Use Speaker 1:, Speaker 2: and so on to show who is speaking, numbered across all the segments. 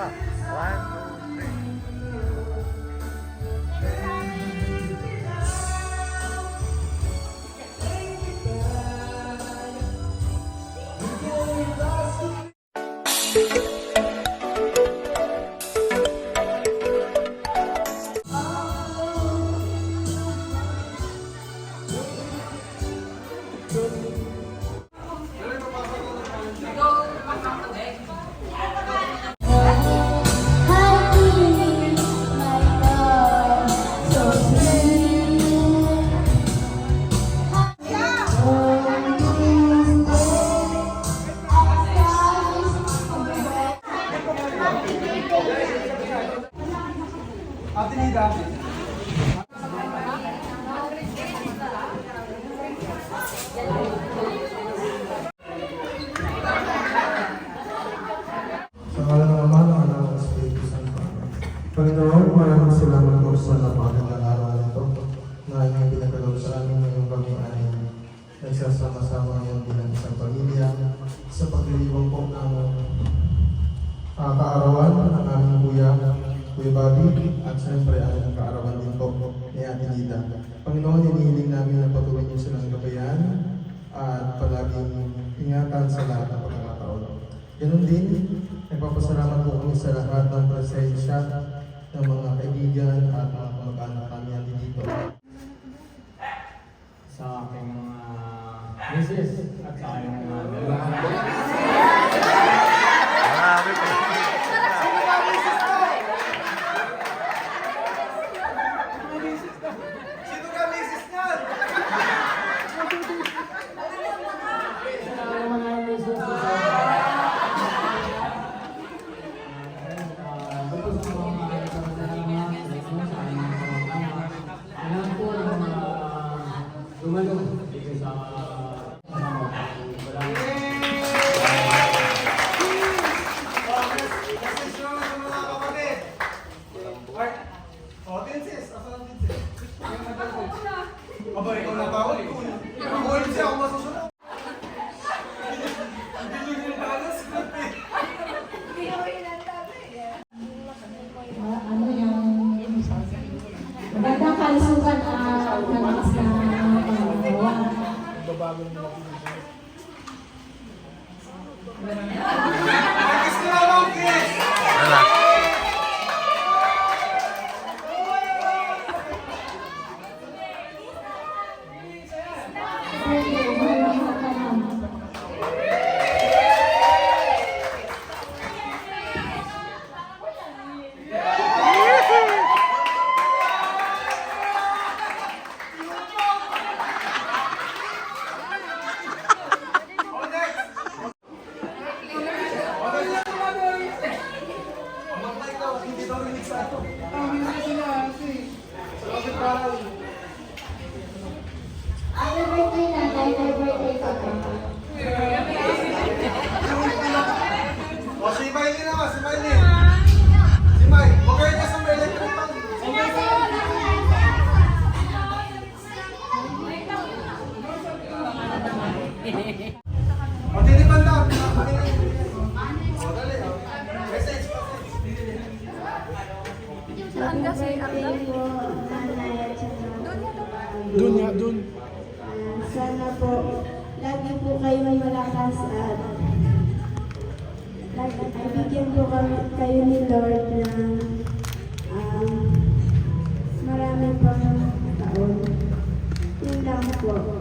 Speaker 1: 了，晚安。Kuya Bobby, at siyempre ang kaarawan din po ni Ate Lida. Panginoon, hinihiling namin na patuloy niyo silang gabayan at palaging ingatan sa lahat ng pagkakataon. Ganun din, nagpapasalamat po kami sa lahat ng presensya ng mga kaibigan at mga kamag-anak namin dito.
Speaker 2: sa aking mga misis at sa aking mga
Speaker 1: Doon nga, doon.
Speaker 3: Ah, sana po lagi po kayo malakas at lagi bigyan po kami kayo ni Lord ng um, marami pang taon. Yun lang po.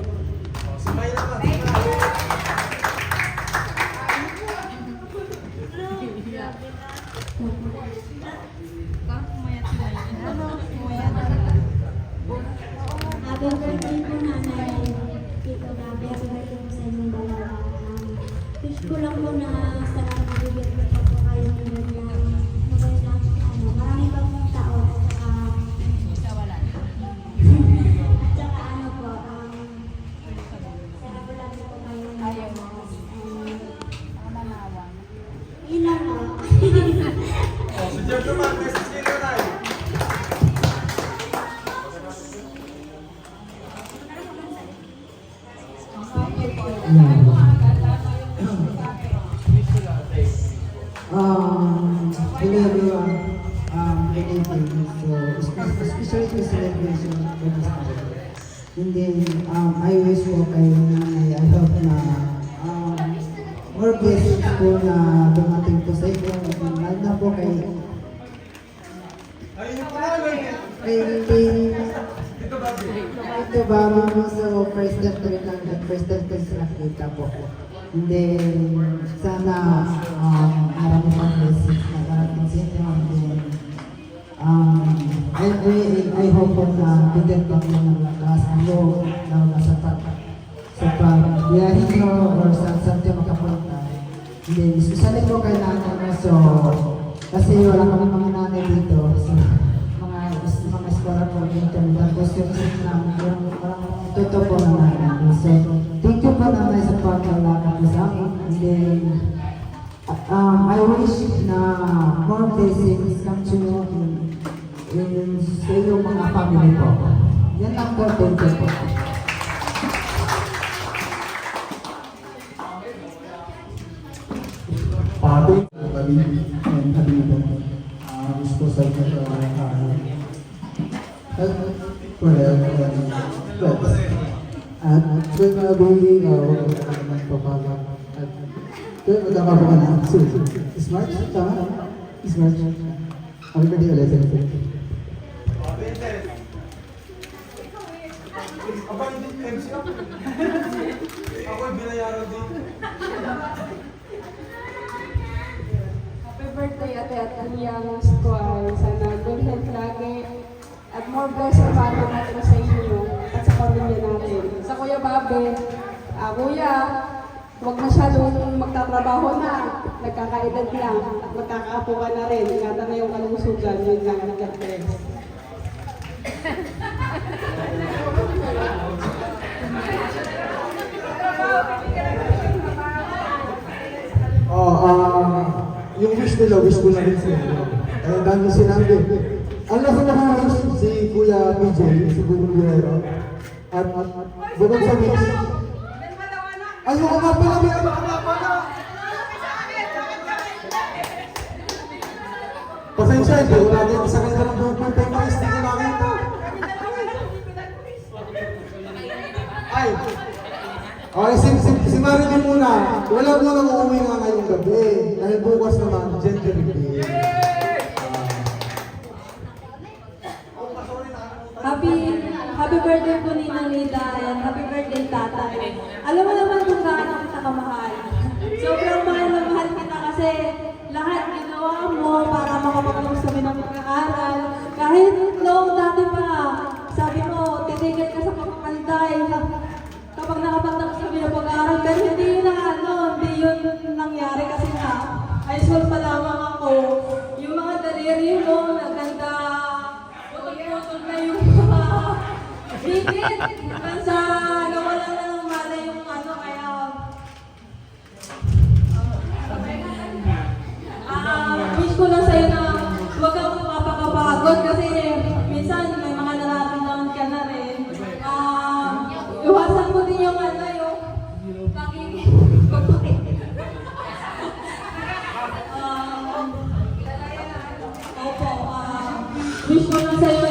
Speaker 3: Ko lang po na sa bibigyan ko pa po kayo ng magandang magandang ano, marami pa pong taon. At saka, at saka ano po, um, sana po lagi po kayo malakas. And, yun lang po.
Speaker 4: O, si Jojo man, message kayo na
Speaker 5: Um, deliver um, anything. So, spe- especially celebration for this birthday. And then, um, I wish po kay nanay, I hope na um, more blessings po na dumating po sa inyo. Lalo na po kay
Speaker 3: Ayun yung pangalan.
Speaker 5: kay kay
Speaker 3: Dito ba?
Speaker 5: ito ba mo sa president rin lang at president ko sa nakita po. And then, sana um, marami pang blessings na darating sa inyo. And then, um, I, I, I hope na bigyan pa po ng lakas ng loob na nasa pag sa pagbiyahin nyo or sa saan kayo makapunta. Then, especially po kay nanay mo. So, kasi wala kami mga nanay dito. So, mga mga eskwela po dito. Tapos yung isip namin, yung totoo po na nanay. So, thank you po nanay sa paglalakad mo sa amin. And then, um, I wish na more blessings come to you in, sa iyong mga family po. Yan. Thank you po.
Speaker 1: Pati, kami, ah, wish ko sa inyo na, ah, at, well, well, at, kung nabi, ah, huwag ko na naman papaga, at, kung magkakapo ka na, so, smart, tama, smart, kami ka di ulit,
Speaker 3: Oh, Vincent. Aba, hindi MC ako. Ako ay binayaran din.
Speaker 6: Happy birthday, Ate Ataliang Squire. Sana good health lagi. At more blessing pa natin sa inyo at sa pamilya natin. Sa Kuya Babe, ah, Kuya, huwag masyadong magtatrabaho na. Nagkakaedad lang at magkakaapo ka na rin. Ingatan na yung kalusugan. Yun lang ang God bless.
Speaker 1: Oh, ah, yung wish nila, wish ko na rin sila. Eh, mo sinabi. Nasa mga wish, si Kuya PJ, si Bubong Guerrero. At, at, bukod sa wish. Ay, mga nga pala, may mga nga pala. Pasensya, hindi ko lagi sa kanila ng buhok ng tema, hindi ko nakita. Ay, Okay, si, si, si Marilyn muna. Wala mo nang uuwi nga ngayong gabi. Dahil bukas naman, gender reveal.
Speaker 7: Happy Happy birthday po ni Nanita and happy tatay. Alam mo naman kung gaano kita kamahal. Sobrang mahal na mahal kita kasi lahat ginawa mo para makapagtapos kami ng pag-aaral. Kahit noong dati pa, sabi mo, titigil ka sa pagkakantay kapag nakapagtapos kami ng pag-aaral. Pero hindi na ano, hindi yun nangyari kasi nga, high school pa lamang ako. Yung mga daliri mo, naganda, putol-putol na yung mga bigit. Hanggang wish ko lang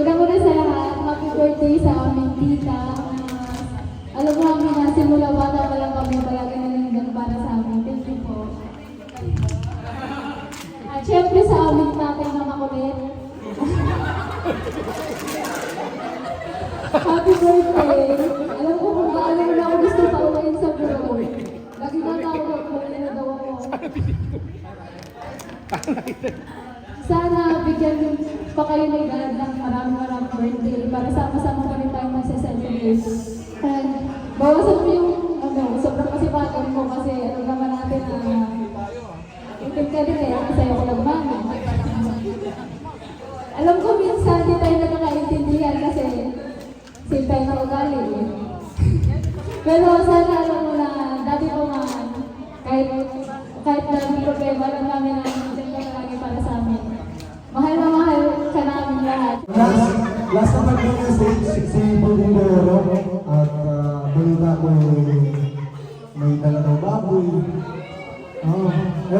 Speaker 8: Unang-una sa lahat, happy birthday sa aming tita. Ah, alam mo kami na simula bata pa lang kami palagi nanindang para sa amin. Thank you po. At syempre sa aming tatay na makulit. happy birthday! Alam ko kung gaano mo na ako gusto pauwiin sa bureau. Lagi na tawag ko na daw ako. Sana bigyan pa kayo galad ng maraming maraming birthday. Para sama-sama pa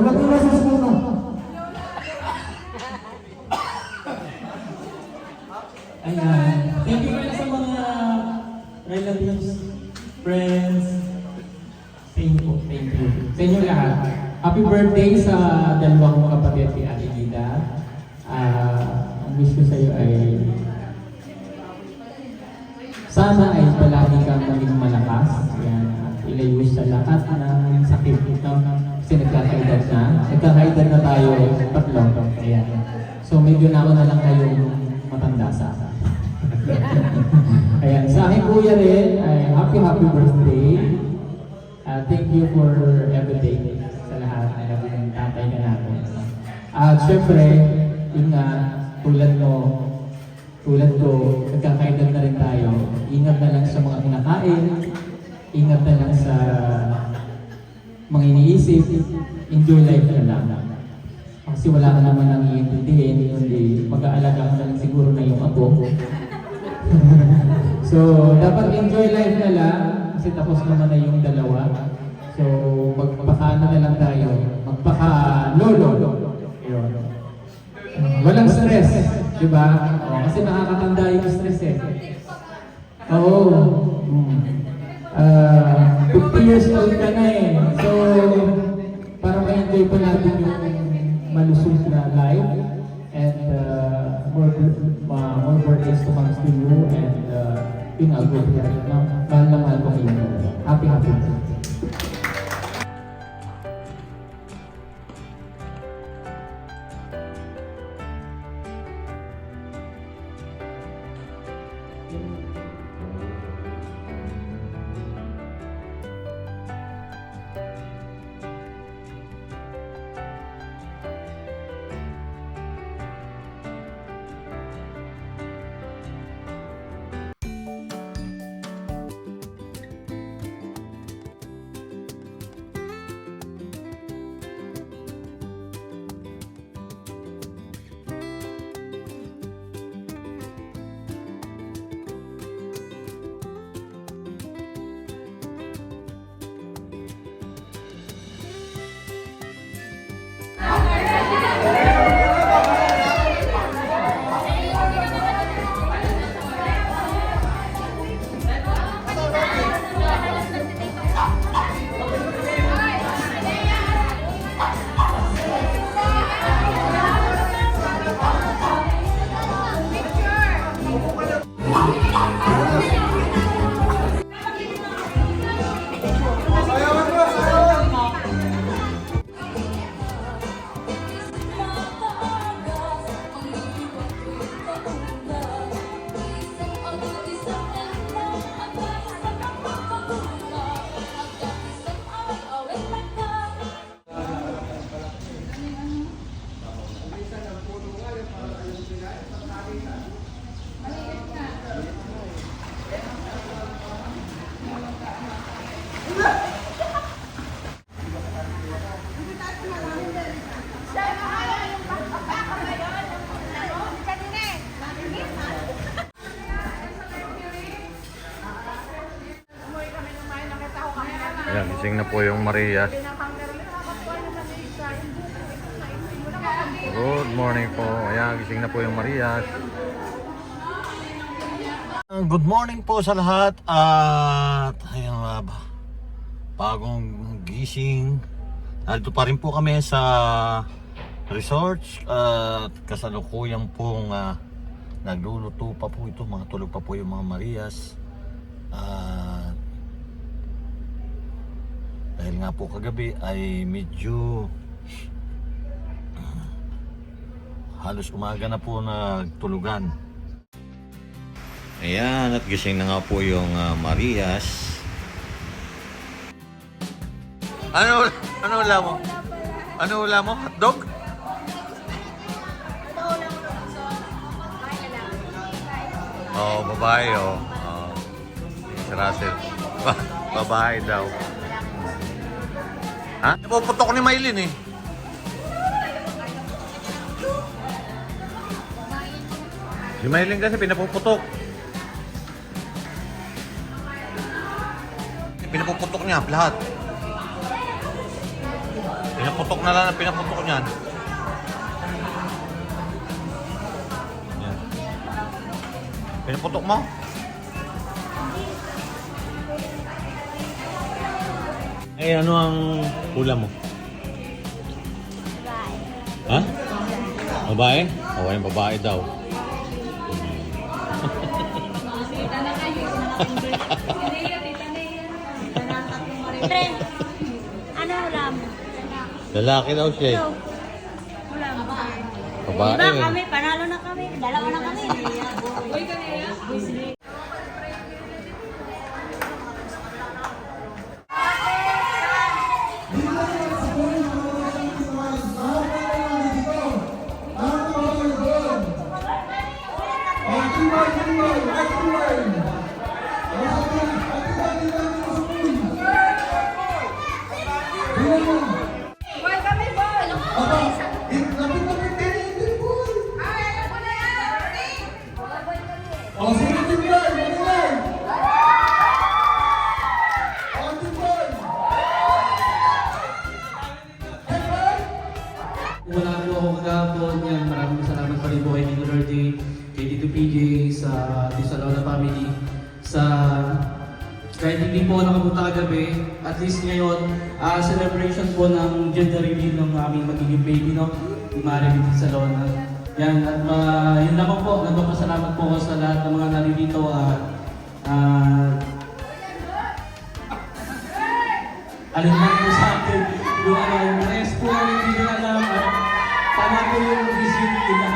Speaker 1: Muna.
Speaker 9: Ayan. Thank you pala sa mga relatives, friends. Thank. Thank you. Sa. Happy birthday sa dalawa kong kapatid si Ate Lida. Ah, ang wish ko sa iyo ay sana ay So medyo na ako na lang kayong matanda sa akin. Ayan, sa akin kuya rin, ay happy happy birthday. Uh, thank you for everything sa lahat na naging tatay ka natin. At syempre, yun nga, tulad mo, tulad ko, nagkakaedad na rin tayo. Ingat na lang sa mga kinakain, ingat na lang sa mga iniisip, enjoy life na lang. Kasi wala ka naman nang iintindihin, kundi mag-aalaga ka lang siguro na yung ako. so, dapat enjoy life na lang, kasi tapos naman na yung dalawa. So, magpaka na lang tayo, magpaka-lolo. Yun. Walang stress, di ba? O, kasi nakakatanda yung stress eh. Oo. Mm. Ah, 50 years old ka na eh. So, para ma-enjoy pa natin yung malusog na life and uh, more uh, more birthdays to come to you and uh, yun nga, good health na mahal na mahal ko kayo. Happy, happy birthday.
Speaker 3: Sayawan
Speaker 10: po yung Marias. Good morning po. Ayan, gising na po yung Marias. Good morning po sa lahat at ayun nga ba, bagong gising. Nandito pa rin po kami sa resort at kasalukuyan pong ah, nagluluto pa po ito, mga tulog pa po yung mga Marias. At dahil nga po kagabi ay medyo ah, halos umaga na po nagtulugan. Ayan, at gising na nga po yung ah, Marias. Ano, ano ulam mo? Ano ulam mo? Hotdog? Oh, babae oh. Oh. Si babae daw. Ha? Napuputok ni Maylin eh. Si Maylin kasi pinapuputok. Pinapuputok niya lahat. Pinaputok na lang, pinaputok niyan. Yan. Pinaputok mo? Eh, ano ang ulam mo? Ha? Babae? Oo, yung babae daw.
Speaker 11: Pre, ano ulam?
Speaker 10: Lalaki daw siya eh.
Speaker 11: Ulam.
Speaker 10: Babae
Speaker 11: Diba kami, panalo na kami. Dalawa na kami.
Speaker 1: Boy
Speaker 4: po
Speaker 7: kagabi, at least ngayon, ah celebration po ng gender reveal ng aming magiging baby, no? Ni Maring Tisalona. Yan, at uh, yun lamang po, nagpapasalamat po ako sa lahat ng mga naririto at ah alin man po sa atin, yung yung rest po namin hindi alam at tama po yung vision nila.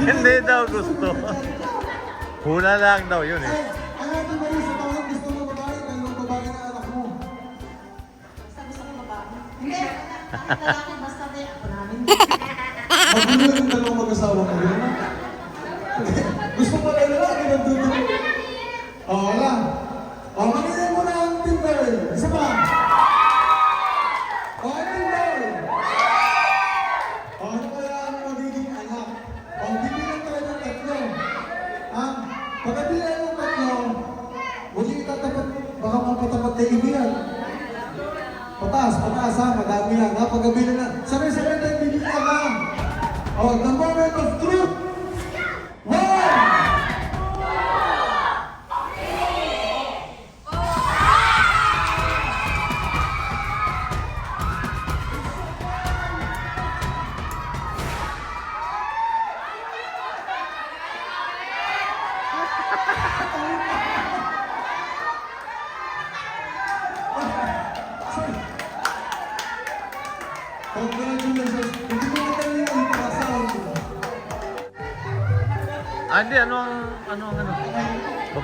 Speaker 4: Hindi
Speaker 10: daw gusto. Hula lang daw yun eh.
Speaker 4: Ang ating mali sa tawag, gusto mo babae, dalawang babae na anak mo. Magulo yung dalawang mag-asawa ko yun. Gusto mo na lalaki dulo. Oo, wala. O, oh, kanina mo na ang Tinder. Isa pa. O, oh, Tinder. O, ano kaya ang magiging anak? O, oh, bibilang tayo ng tatlo. Ha? Pagkabilang ng tatlo, huwag yung tatapat, baka mapatapat na ibigan. Ha, madami yan. Ha, pagkabilang na, sabay-sabay tayo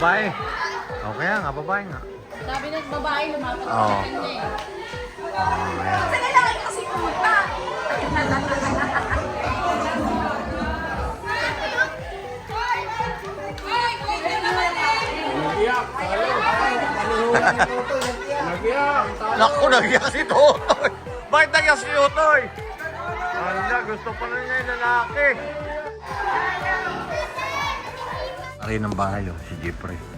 Speaker 10: Babae. O kaya nga, babae nga.
Speaker 12: Sabi ng babae, lumapat
Speaker 10: Oo.
Speaker 12: sa kanya eh.
Speaker 10: Oh, ayan.
Speaker 1: Kailangan kasi pumunta!
Speaker 10: Naku, nagyas si Totoy. Bakit nagyas si Totoy? Anda, gusto pa na niya yung lalaki. Ari ng bahay, oh, si Jeffrey.